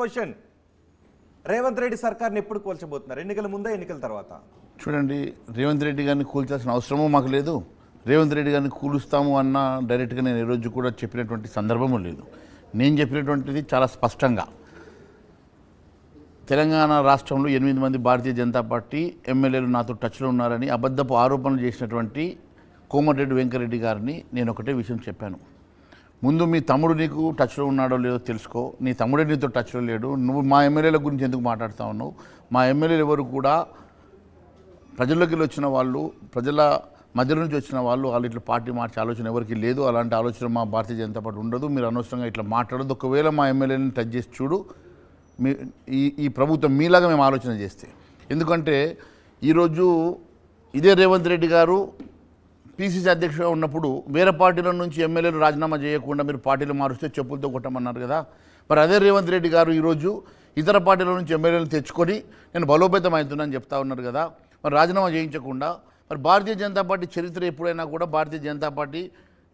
Question. Revanth Reddy సర్కార్ని ఎప్పుడు కూల్చబోతున్నారు? ఎన్నికల ముందే ఎన్నికల తర్వాత? చూడండి రేవంత్ రెడ్డి గారిని కూల్చాల్సిన అవసరమూ మాకు లేదు. రేవంత్ రెడ్డి గారిని కూలుస్తాము అన్న డైరెక్ట్గా నేను ఈరోజు కూడా చెప్పినటువంటి సందర్భము లేదు. నేను చెప్పినటువంటిది చాలా స్పష్టంగా. తెలంగాణ రాష్ట్రంలో ఎనిమిది మంది భారతీయ జనతా పార్టీ ఎమ్మెల్యేలు నాతో టచ్లో ఉన్నారని అబద్ధపు ఆరోపణలు చేసినటువంటి కోమటిరెడ్డి వెంకరెడ్డి గారిని నేను ఒకటే విషయం చెప్పాను. ముందు మీ తమ్ముడు నీకు టచ్లో ఉన్నాడో లేదో తెలుసుకో. నీ తమ్ముడే నీతో టచ్లో లేడు. నువ్వు మా ఎమ్మెల్యేల గురించి ఎందుకు మాట్లాడుతా ఉన్నావు? మా ఎమ్మెల్యేలు ఎవరు కూడా ప్రజల్లోకి వచ్చిన వాళ్ళు ప్రజల మధ్య నుంచి వచ్చిన వాళ్ళు వాళ్ళు ఇట్లా పార్టీ మార్చే ఆలోచన ఎవరికి లేదు. అలాంటి ఆలోచన మా భారతీయ జనతా పార్టీ ఉండదు. మీరు అనవసరంగా ఇట్లా మాట్లాడదు ఒకవేళ మా ఎమ్మెల్యేని టచ్ చేసి చూడు మీ ఈ ఈ ప్రభుత్వం మీలాగా మేము ఆలోచన చేస్తే. ఎందుకంటే ఈరోజు ఇదే రేవంత్ రెడ్డి గారు పీసీసీ అధ్యక్షుడిగా ఉన్నప్పుడు వేరే పార్టీల నుంచి ఎమ్మెల్యేలు రాజీనామా చేయకుండా మీరు పార్టీలు మారుస్తే చెప్పులతో కొట్టమన్నారు కదా. మరి అదే రేవంత్ రెడ్డి గారు ఈరోజు ఇతర పార్టీల నుంచి ఎమ్మెల్యేలు తెచ్చుకొని నేను బలోపేతం అవుతున్నానని చెప్తా ఉన్నారు కదా. మరి రాజీనామా చేయించకుండా మరి భారతీయ జనతా పార్టీ చరిత్ర ఎప్పుడైనా కూడా భారతీయ జనతా పార్టీ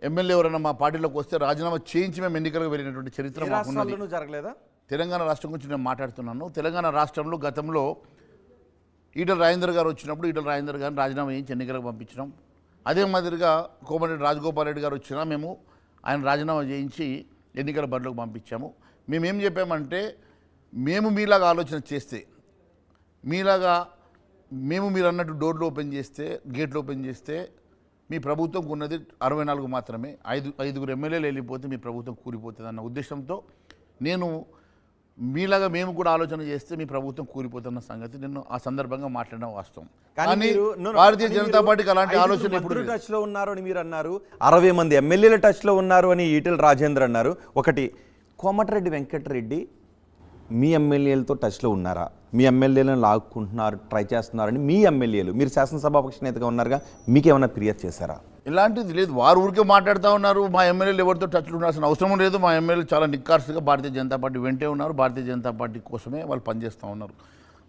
ఎమ్మెల్యే ఎవరైనా మా పార్టీలోకి వస్తే రాజీనామా చేయించి మేము ఎన్నికలకు వెళ్ళినటువంటి చరిత్ర మాకున్నది. జరగలేదా? తెలంగాణ రాష్ట్రం గురించి నేను మాట్లాడుతున్నాను. తెలంగాణ రాష్ట్రంలో గతంలో ఈటల రాజేందర్ గారు వచ్చినప్పుడు ఈటల రాజేందర్ గారిని రాజీనామా చేయించి ఎన్నికలకు పంపించినాం అదే మాదిరిగా కోమరెడ్డి రాజగోపాల్ రెడ్డి గారు వచ్చినా మేము ఆయన రాజీనామా చేయించి ఎన్నికల బరిలోకి పంపించాము. మేమేం చెప్పామంటే మేము మీలాగా ఆలోచన చేస్తే మీలాగా మేము మీరు అన్నట్టు డోర్లు ఓపెన్ చేస్తే గేట్లు ఓపెన్ చేస్తే మీ ప్రభుత్వం ఉన్నది అరవై నాలుగు మాత్రమే. ఐదు ఐదుగురు ఎమ్మెల్యేలు వెళ్ళిపోతే మీ ప్రభుత్వం కూలిపోతుంది అన్న ఉద్దేశంతో నేను మీలాగా మేము కూడా ఆలోచన చేస్తే మీ ప్రభుత్వం కూలిపోతున్న సంగతి నేను ఆ సందర్భంగా మాట్లాడడం వాస్తవం. కానీ భారతీయ జనతా పార్టీకి అలాంటి ఆలోచన ఎప్పుడు. టచ్లో ఉన్నారు అని మీరు అన్నారు. అరవై మంది ఎమ్మెల్యేల టచ్లో ఉన్నారు అని ఈటెల రాజేంద్ర అన్నారు. ఒకటి కోమటిరెడ్డి వెంకటరెడ్డి మీ ఎమ్మెల్యేలతో టచ్లో ఉన్నారా? మీ ఎమ్మెల్యేలను లాక్కుంటున్నారు ట్రై చేస్తున్నారని మీ ఎమ్మెల్యేలు మీరు శాసనసభాపక్ష నేతగా ఉన్నారుగా మీకేమైనా ఫిర్యాదు చేశారా? ఇలాంటిది లేదు. వారు ఊరికే మాట్లాడుతూ ఉన్నారు. మా ఎమ్మెల్యేలు ఎవరితో టచ్లు ఉండాల్సిన అవసరం లేదు. మా ఎమ్మెల్యేలు చాలా నిక్కార్సుగా భారతీయ జనతా పార్టీ వెంటే ఉన్నారు. భారతీయ జనతా పార్టీ కోసమే వాళ్ళు పనిచేస్తూ ఉన్నారు.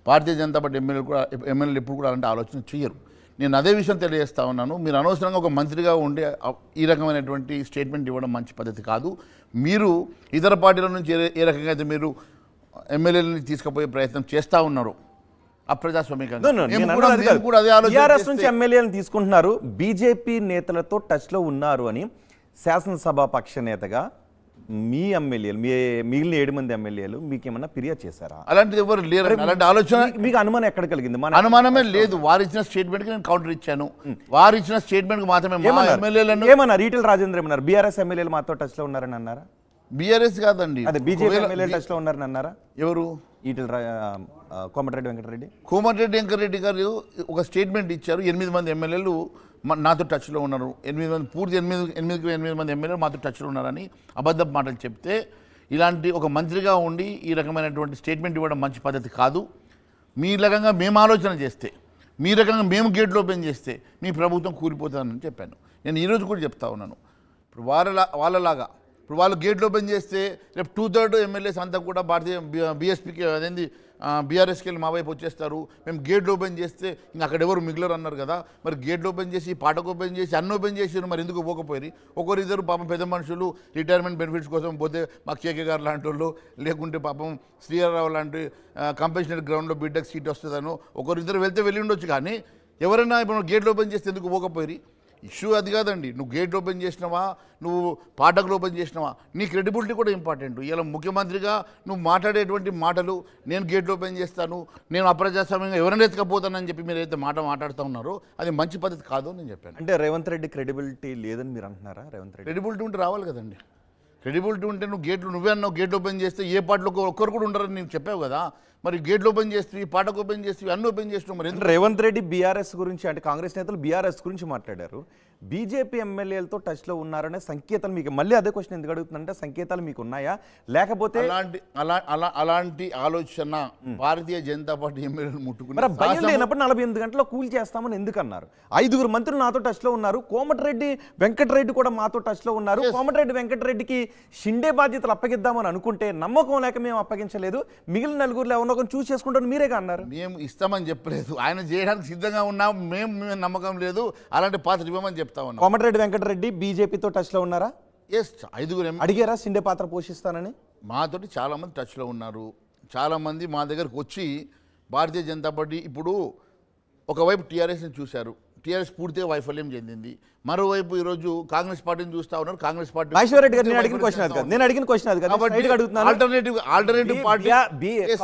భారతీయ జనతా పార్టీ ఎమ్మెల్యేలు కూడా ఎమ్మెల్యేలు ఎప్పుడు కూడా అలాంటి ఆలోచన చేయరు. నేను అదే విషయం తెలియజేస్తా ఉన్నాను. మీరు అనవసరంగా ఒక మంత్రిగా ఉండే ఈ రకమైనటువంటి స్టేట్మెంట్ ఇవ్వడం మంచి పద్ధతి కాదు. మీరు ఇతర పార్టీల నుంచి ఏ రకంగా అయితే మీరు ఎమ్మెల్యేలని తీసుకుపోయే ప్రయత్నం చేస్తూ ఉన్నారు. చేస్తే- నుంచి ఎమ్మెల్యేలను తీసుకుంటున్నారు. బీజేపీ నేతలతో టచ్లో ఉన్నారు అని శాసనసభ పక్ష నేతగా మీ ఎమ్మెల్యేలు మీ మిగిలిన ఏడు మంది ఎమ్మెల్యేలు మీకు ఏమన్నా ఫిర్యాదు చేశారా? అలాంటిది ఎవరు లేరు అలాంటి ఆలోచన మీకు- అనుమానం ఎక్కడ కలిగింది? మన అనుమానమే లేదు. వారు ఇచ్చిన స్టేట్మెంట్కి నేను కౌంటర్ ఇచ్చాను. వారు ఇచ్చిన స్టేట్మెంట్కి మాత్రమే? ఎమ్మెల్యేలను ఏమన్నారు? ఈటెల రాజేంద్ర ఏమన్నారు? బీఆర్ఎస్ ఎమ్మెల్యేలు మాతో టచ్లో ఉన్నారని అన్నారా? బీఆర్ఎస్ కాదండి. అదే బీజేపీ ఒకవేళ ఎమ్మెల్యేలు టచ్లో ఉన్నారని అన్నారా? ఎవరు? ఈటెల కోమటిరెడ్డి వెంకటరెడ్డి. కోమటిరెడ్డి వెంకరెడ్డి గారు ఒక స్టేట్మెంట్ ఇచ్చారు. ఎనిమిది మంది ఎమ్మెల్యేలు నాతో టచ్లో ఉన్నారు. ఎనిమిది మంది పూర్తి ఎనిమిది ఎనిమిది ఎనిమిది మంది ఎమ్మెల్యేలు మాతో టచ్లో ఉన్నారని అబద్ధపు మాటలు చెప్తే ఇలాంటి ఒక మంత్రిగా ఉండి ఈ రకమైనటువంటి స్టేట్మెంట్ ఇవ్వడం మంచి పద్ధతి కాదు. మీ రకంగా మేము ఆలోచన చేస్తే మీ రకంగా మేము గేట్లు ఓపెన్ చేస్తే మీ ప్రభుత్వం కూలిపోతుందని చెప్పాను. నేను ఈరోజు కూడా చెప్తా ఉన్నాను. ఇప్పుడు వాళ్ళ వాళ్ళలాగా ఇప్పుడు వాళ్ళు గేట్లు ఓపెన్ చేస్తే రేపు టూ థర్డ్ ఎమ్మెల్యేస్ అంతా కూడా భారతీయ బీఎస్పీకి అదేంది బీఆర్ఎస్కి వెళ్ళి మా వైపు వచ్చేస్తారు. మేము గేట్లు ఓపెన్ చేస్తే ఇంక అక్కడ ఎవరు మిగిలరు అన్నారు కదా. మరి గేట్లు ఓపెన్ చేసి పాటకు ఓపెన్ చేసి అన్ని ఓపెన్ చేసారు మరి ఎందుకు పోకపోయి ఒకరిద్దరు పాపం పెద్ద మనుషులు రిటైర్మెంట్ బెనిఫిట్స్ కోసం పోతే మా కేకే గారు లాంటి వాళ్ళు లేకుంటే పాపం శ్రీరావు లాంటి కంపెన్షనరీ గ్రౌండ్లో బీటెక్ సీట్ వస్తుందనో ఒకరిద్దరు వెళ్తే వెళ్ళి ఉండొచ్చు కానీ ఎవరైనా ఇప్పుడు గేట్లు ఓపెన్ చేస్తే ఎందుకు పోకపోయి ఇష్యూ అది కాదండి. నువ్వు గేట్ ఓపెన్ చేసినావా? నువ్వు పాఠకులు ఓపెన్ చేసినావా? నీ క్రెడిబిలిటీ కూడా ఇంపార్టెంట్. ఇలా ముఖ్యమంత్రిగా నువ్వు మాట్లాడేటువంటి మాటలు నేను గేట్ ఓపెన్ చేస్తాను నేను అప్రజాస్వామ్యంగా ఎవరైనా ఎత్తుకపోతానని చెప్పి మీరు అయితే మాట మాట్లాడుతూ ఉన్నారో అది మంచి పద్ధతి కాదు అని నేను చెప్పాను. అంటే రేవంత్ రెడ్డి క్రెడిబిలిటీ లేదని మీరు అంటున్నారా? రేవంత్ రెడ్డి క్రెడిబిలిటీ ఉంటే రావాలి కదండి. క్రెడిబిలిటీ ఉంటే నువ్వు గేట్లు నువ్వే అన్నావు గేట్ ఓపెన్ చేస్తే ఏ పాటలో ఒక్కరు కూడా ఉండరని నేను చెప్పావు కదా. మరి గేట్లు ఓపెన్ చేస్తే పాటకు ఓపెన్ చేస్తే అన్ని ఓపెన్ చేస్తున్నావు మరి రేవంత్ రెడ్డి బీఆర్ఎస్ గురించి అంటే కాంగ్రెస్ నేతలు బీఆర్ఎస్ గురించి మాట్లాడారు. బీజేపీ ఎమ్మెల్యేలతో టచ్లో ఉన్నారనే సంకేతాలు మీకు మళ్ళీ అదే క్వశ్చన్ ఎందుకు అడుగుతుందంటే సంకేతాలు మీకు ఉన్నాయా లేకపోతే అలాంటి అలా అలా అలాంటి ఆలోచన భారతీయ జనతా పార్టీ ఎమ్మెల్యేలు ముట్టుకుని మరి భయం లేనప్పుడు నలభై ఎనిమిది గంటల్లో కూల్ చేస్తామని ఎందుకు అన్నారు ఐదుగురు మంత్రులు నాతో టచ్లో ఉన్నారు. కోమటిరెడ్డి వెంకటరెడ్డి కూడా మాతో టచ్లో ఉన్నారు. కోమటిరెడ్డి వెంకటరెడ్డికి షిండే బాధ్యతలు అప్పగిద్దామని అనుకుంటే నమ్మకం లేక మేము అప్పగించలేదు. మిగిలిన నలుగురులో ఎవరినో ఒకరిని చూస్ చేసుకుంటాను మీరేగా అన్నారు మేము ఇస్తామని చెప్పలేదు. ఆయన చేయడానికి సిద్ధంగా ఉన్నాం. మేము మేము నమ్మకం లేదు. అలాంటి పాత్ర ఇవ్వమని చెప్తా ఉన్నాం. కోమటిరెడ్డి వెంకటరెడ్డి బీజేపీతో టచ్లో ఉన్నారా? ఎస్ ఐదుగురు అడిగారా షిండే పాత్ర పోషిస్తానని? మాతోటి చాలా మంది టచ్లో ఉన్నారు. చాలామంది మా దగ్గరకు వచ్చి భారతీయ జనతా పార్టీ ఇప్పుడు ఒకవైపు టీఆర్ఎస్ని చూశారు. టీఆర్ఎస్ పూర్తిగా వైఫల్యం చెందింది. మరోవైపు ఈరోజు కాంగ్రెస్ పార్టీని చూస్తా ఉన్నారు. కాంగ్రెస్ పార్టీ రెడ్డి గారు నేను అడిగిన క్వశ్చన్ అది కాదు. నేను అడిగిన క్వశ్చన్ అది కాదు. అడుగుతున్నాను. ఆల్టర్నేటివ్ ఆల్టర్నేటివ్ పార్టీ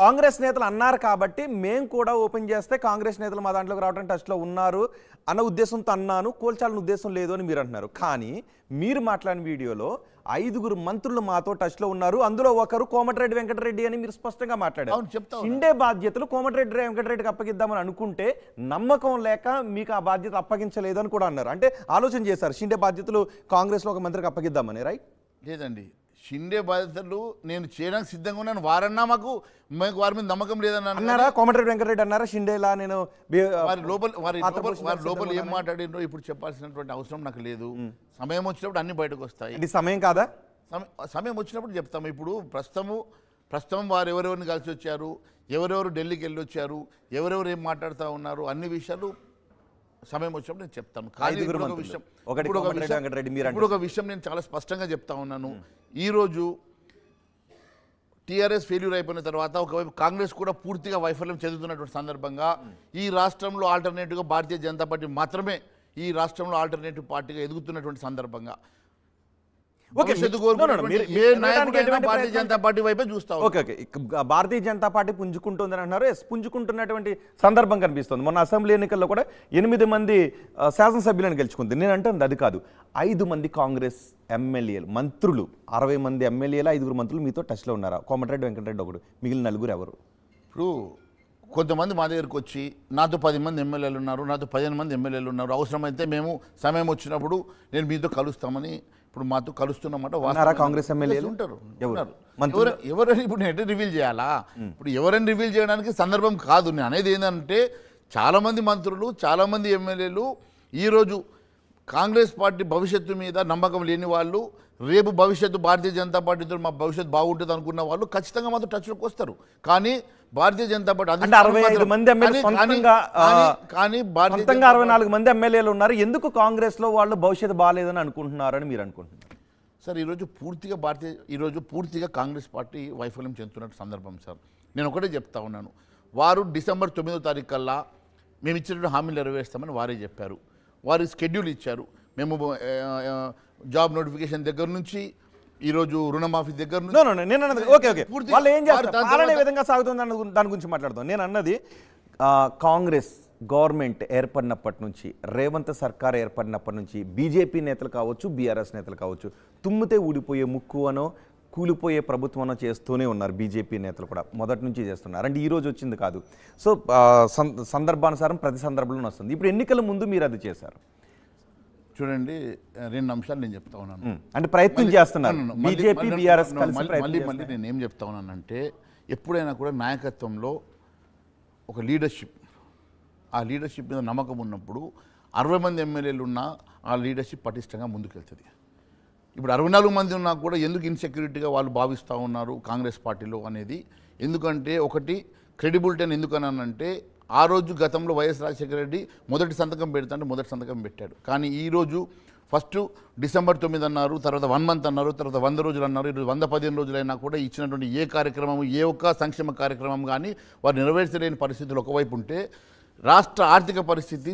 కాంగ్రెస్ నేతలు అన్నారు కాబట్టి మేము కూడా ఓపెన్ చేస్తే కాంగ్రెస్ నేతలు మా దాంట్లోకి రావడం టచ్లో ఉన్నారు అన్న ఉద్దేశంతో అన్నాను. కోల్చాలని ఉద్దేశం లేదు అని మీరు అంటున్నారు. కానీ మీరు మాట్లాడిన వీడియోలో ఐదుగురు మంత్రులు మాతో టచ్లో ఉన్నారు. అందులో ఒకరు కోమటిరెడ్డి వెంకటరెడ్డి అని మీరు స్పష్టంగా మాట్లాడారు. షిండే బాధ్యతలు కోమటిరెడ్డి వెంకటరెడ్డికి అప్పగిద్దామని అనుకుంటే నమ్మకం లేక మీకు ఆ బాధ్యత అప్పగించలేదు అని కూడా అన్నారు. అంటే ఆలోచన చేశారు. షిండే బాధ్యతలు కాంగ్రెస్లో ఒక మంత్రికి అప్పగిద్దామని రైట్ లేదండి. షిండే బాధితులు నేను చేయడానికి సిద్ధంగా ఉన్నాను. వారన్నా మాకు మాకు వారి మీద నమ్మకం లేదన్నాను అన్నారా? కోమటిరెడ్డి వెంకటరెడ్డి అన్నారా? షిండేలా నేను వారి లోపల వారి లోపల వారి లోపల ఏం మాట్లాడిండ్రో ఇప్పుడు చెప్పాల్సినటువంటి అవసరం నాకు లేదు. సమయం వచ్చినప్పుడు అన్ని బయటకు వస్తాయి. ఇది సమయం కాదా? సమ- సమయం వచ్చినప్పుడు చెప్తాము ఇప్పుడు ప్రస్తుతము ప్రస్తుతం వారు ఎవరెవరిని కలిసి వచ్చారు? ఎవరెవరు ఢిల్లీకి వెళ్ళి వచ్చారు ఎవరెవరు ఏం మాట్లాడుతూ ఉన్నారు? అన్ని విషయాలు సమయం వచ్చినప్పుడు నేను చెప్తాను. కానీ ఒక. విషయం ఇప్పుడు ఒక విషయం- ఇప్పుడు ఒక విషయం నేను చాలా స్పష్టంగా చెప్తా ఉన్నాను. ఈరోజు టీఆర్ఎస్ ఫెయిల్యూర్ అయిపోయిన తర్వాత ఒకవైపు కాంగ్రెస్ కూడా పూర్తిగా వైఫల్యం చెందుతున్నటువంటి సందర్భంగా ఈ రాష్ట్రంలో ఆల్టర్నేటివ్గా భారతీయ జనతా పార్టీ మాత్రమే ఈ రాష్ట్రంలో ఆల్టర్నేటివ్ పార్టీగా ఎదుగుతున్నటువంటి సందర్భంగా. భారతీయ జనతా పార్టీ వైపే చూస్తా. ఓకే భారతీయ జనతా పార్టీ పుంజుకుంటుందని అంటున్నారు ఎస్ పుంజుకుంటున్నటువంటి సందర్భం కనిపిస్తుంది. మొన్న అసెంబ్లీ ఎన్నికల్లో కూడా ఎనిమిది మంది శాసనసభ్యులను గెలుచుకుంది. నేను అంటుంది అది కాదు. ఐదు మంది కాంగ్రెస్ ఎమ్మెల్యేలు మంత్రులు. అరవై మంది ఎమ్మెల్యేలు ఐదుగురు మంత్రులు మీతో టచ్లో ఉన్నారా? కోమటిరెడ్డి వెంకటరెడ్డి ఒకడు. మిగిలిన నలుగురు ఎవరు? ఇప్పుడు కొంతమంది మా దగ్గరికి వచ్చి నాతో పది మంది ఎమ్మెల్యేలు ఉన్నారు నాతో పదిహేను మంది ఎమ్మెల్యేలు ఉన్నారు. అవసరమైతే మేము సమయం వచ్చినప్పుడు నేను మీతో కలుస్తామని ఇప్పుడు మాతో కలుస్తున్నమాట కాంగ్రెస్ ఎమ్మెల్యేలు? ఉంటారు ఎవరు? ఎవరని ఇప్పుడు నేను రివీల్ చేయాలా? ఇప్పుడు ఎవరని రివీల్ చేయడానికి సందర్భం కాదు. నేను అనేది ఏంటంటే చాలామంది మంత్రులు చాలామంది ఎమ్మెల్యేలు ఈరోజు కాంగ్రెస్ పార్టీ భవిష్యత్తు మీద నమ్మకం లేని వాళ్ళు రేపు భవిష్యత్తు భారతీయ జనతా పార్టీతో మా భవిష్యత్తు బాగుంటుంది అనుకున్న వాళ్ళు ఖచ్చితంగా మాతో టచ్లోకి వస్తారు. కానీ భారతీయ జనతా పార్టీ మాత్రం- మంది కానీ- భారతీయ అరవై నాలుగు మంది ఎమ్మెల్యేలు ఉన్నారు. ఎందుకు కాంగ్రెస్లో వాళ్ళు భవిష్యత్తు బాగాలేదని అనుకుంటున్నారని మీరు అనుకుంటున్నారు? సార్ ఈరోజు పూర్తిగా భారతీయ ఈరోజు పూర్తిగా కాంగ్రెస్ పార్టీ వైఫల్యం చెందుతున్న సందర్భం సార్. నేను ఒకటే చెప్తా ఉన్నాను. వారు డిసెంబర్ తొమ్మిదో తారీఖు కల్లా మేము ఇచ్చిన హామీలు నెరవేరుస్తామని వారే చెప్పారు. వారు స్కెడ్యూల్ ఇచ్చారు. మేము జాబ్ నోటిఫికేషన్ దగ్గర నుంచి ఈరోజు రుణమాఫీ దగ్గర నేను అన్నది ఓకే ఓకే పూర్తి- వాళ్ళు ఏం వారు చేస్తారు దాని పాలన ఏ తర్వాత- విధంగా సాగుతుంది దాని గురించి మాట్లాడదాం. నేను అన్నది కాంగ్రెస్ గవర్నమెంట్ ఏర్పడినప్పటి నుంచి రేవంత్ సర్కార్ ఏర్పడినప్పటి నుంచి బీజేపీ నేతలు కావచ్చు బీఆర్ఎస్ నేతలు కావచ్చు తుమ్మితే ఊడిపోయే ముక్కు అనో కూలిపోయే ప్రభుత్వం చేస్తూనే ఉన్నారు బీజేపీ నేతలు కూడా. మొదటి నుంచి చేస్తున్నారు. అంటే ఈ రోజు వచ్చింది కాదు. సో సందర్భానుసారం ప్రతి సందర్భంలో వస్తుంది. ఇప్పుడు ఎన్నికల ముందు మీరు అది చేశారు. చూడండి రెండు అంశాలు నేను చెప్తా ఉన్నాను. అంటే ప్రయత్నం. మళ్ళీ- బీజేపీ బీఆర్ఎస్ మళ్ళీ-. మళ్ళీ నేను ఏం చెప్తా ఉన్నానంటే ఎప్పుడైనా కూడా నాయకత్వంలో ఒక లీడర్షిప్ ఆ లీడర్షిప్ మీద నమ్మకం ఉన్నప్పుడు అరవై మంది ఎమ్మెల్యేలు ఉన్నా ఆ లీడర్షిప్ పటిష్టంగా ముందుకెళ్తుంది. ఇప్పుడు అరవై నాలుగు మంది ఉన్నా కూడా ఎందుకు ఇన్సెక్యూరిటీగా వాళ్ళు భావిస్తూ ఉన్నారు కాంగ్రెస్ పార్టీలో అనేది? ఎందుకంటే ఒకటి క్రెడిబిలిటీ అని ఎందుకనంటే ఆ రోజు గతంలో వైఎస్ రాజశేఖర రెడ్డి మొదటి సంతకం పెడతాంటే మొదటి సంతకం పెట్టాడు. కానీ ఈ రోజు ఫస్ట్ డిసెంబర్ తొమ్మిది అన్నారు తర్వాత వన్ మంత్ అన్నారు తర్వాత వంద రోజులు అన్నారు ఈరోజు వంద పదిహేను రోజులైనా కూడా ఇచ్చినటువంటి ఏ కార్యక్రమం ఏ ఒక్క సంక్షేమ కార్యక్రమం కానీ వారు నెరవేర్చలేని పరిస్థితులు ఒకవైపు ఉంటే రాష్ట్ర ఆర్థిక పరిస్థితి